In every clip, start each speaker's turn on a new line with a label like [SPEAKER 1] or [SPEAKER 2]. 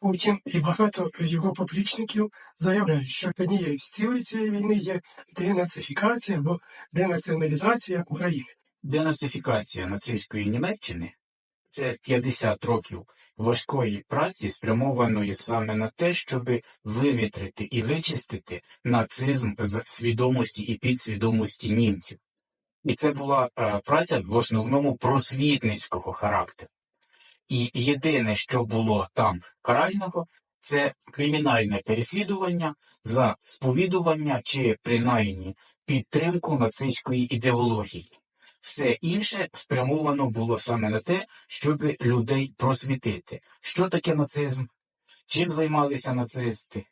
[SPEAKER 1] Путін і багато його поплічників заявляють, що однією з цілей цієї війни є денацифікація або денаціоналізація України.
[SPEAKER 2] Денацифікація нацистської Німеччини це 50 років важкої праці, спрямованої саме на те, щоб вивітрити і вичистити нацизм з свідомості і підсвідомості німців. І це була е, праця в основному просвітницького характеру. І єдине, що було там карального, це кримінальне переслідування за сповідування чи принаймні підтримку нацистської ідеології. Все інше спрямовано було саме на те, щоб людей просвітити. Що таке нацизм? Чим займалися нацисти?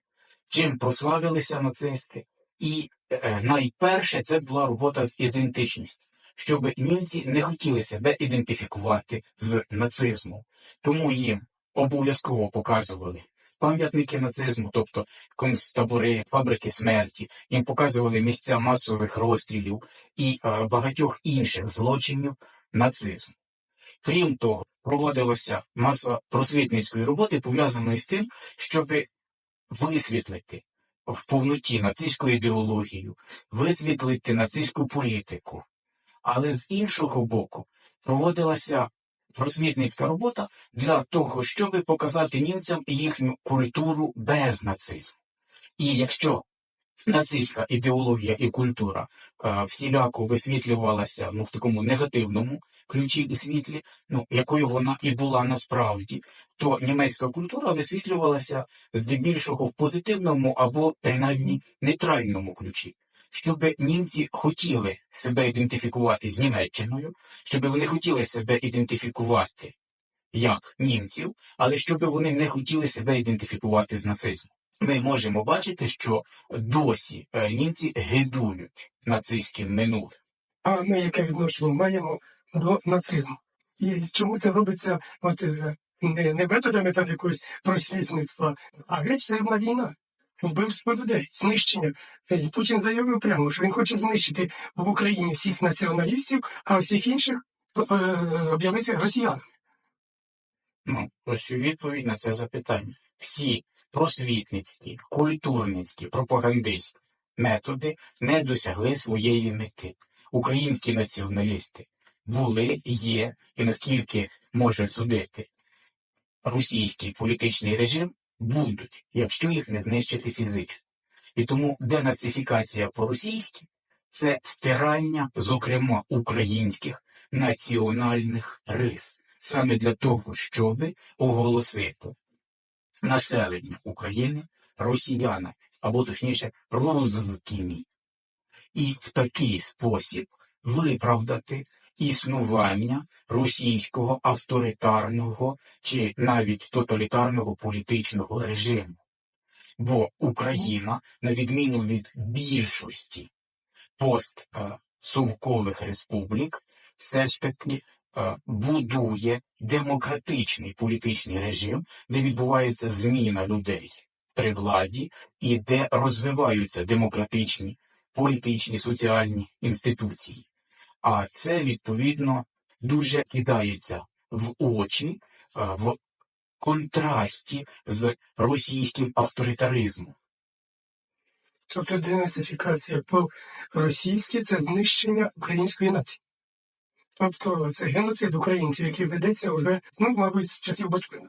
[SPEAKER 2] Чим прославилися нацисти? І е, найперше це була робота з ідентичністю, щоб німці не хотіли себе ідентифікувати з нацизмом. Тому їм обов'язково показували пам'ятники нацизму, тобто концтабори, фабрики смерті, їм показували місця масових розстрілів і е, багатьох інших злочинів нацизму. Крім того, проводилася маса просвітницької роботи, пов'язаної з тим, щоб висвітлити в повноті нацистську ідеологію, висвітлити нацистську політику. Але з іншого боку, проводилася просвітницька робота для того, щоб показати німцям їхню культуру без нацизму. І якщо нацистська ідеологія і культура е, всіляко висвітлювалася ну, в такому негативному ключі і світлі, ну, якою вона і була насправді, то німецька культура висвітлювалася здебільшого в позитивному або принаймні нейтральному ключі. Щоб німці хотіли себе ідентифікувати з Німеччиною, щоб вони хотіли себе ідентифікувати як німців, але щоб вони не хотіли себе ідентифікувати з нацизмом. Ми можемо бачити, що досі е, німці гидують нацистським минулим.
[SPEAKER 1] А ми яке відношення маємо до нацизму? І чому це робиться от, е, не, не методами там якогось просвітництва, а агресивна війна? Вбивство людей, знищення. І Путін заявив прямо, що він хоче знищити в Україні всіх націоналістів, а всіх інших е, об'явити росіянами.
[SPEAKER 2] Ну, ось відповідь на це запитання. Всі просвітницькі, культурницькі, пропагандистські методи не досягли своєї мети. Українські націоналісти були, є, і наскільки може судити російський політичний режим, будуть, якщо їх не знищити фізично. І тому денацифікація по-російськи це стирання, зокрема, українських національних рис, саме для того, щоб оголосити населення України росіяни, або точніше русскими. І в такий спосіб виправдати існування російського авторитарного чи навіть тоталітарного політичного режиму. Бо Україна, на відміну від більшості постсовкових республік, все ж таки е, будує демократичний політичний режим, де відбувається зміна людей при владі і де розвиваються демократичні політичні соціальні інституції. А це відповідно дуже кидається в очі е, в контрасті з російським авторитаризмом.
[SPEAKER 1] Тобто денацифікація по-російськи це знищення української нації. Тобто це геноцид українців, який ведеться вже, ну, мабуть, з часів Батькина.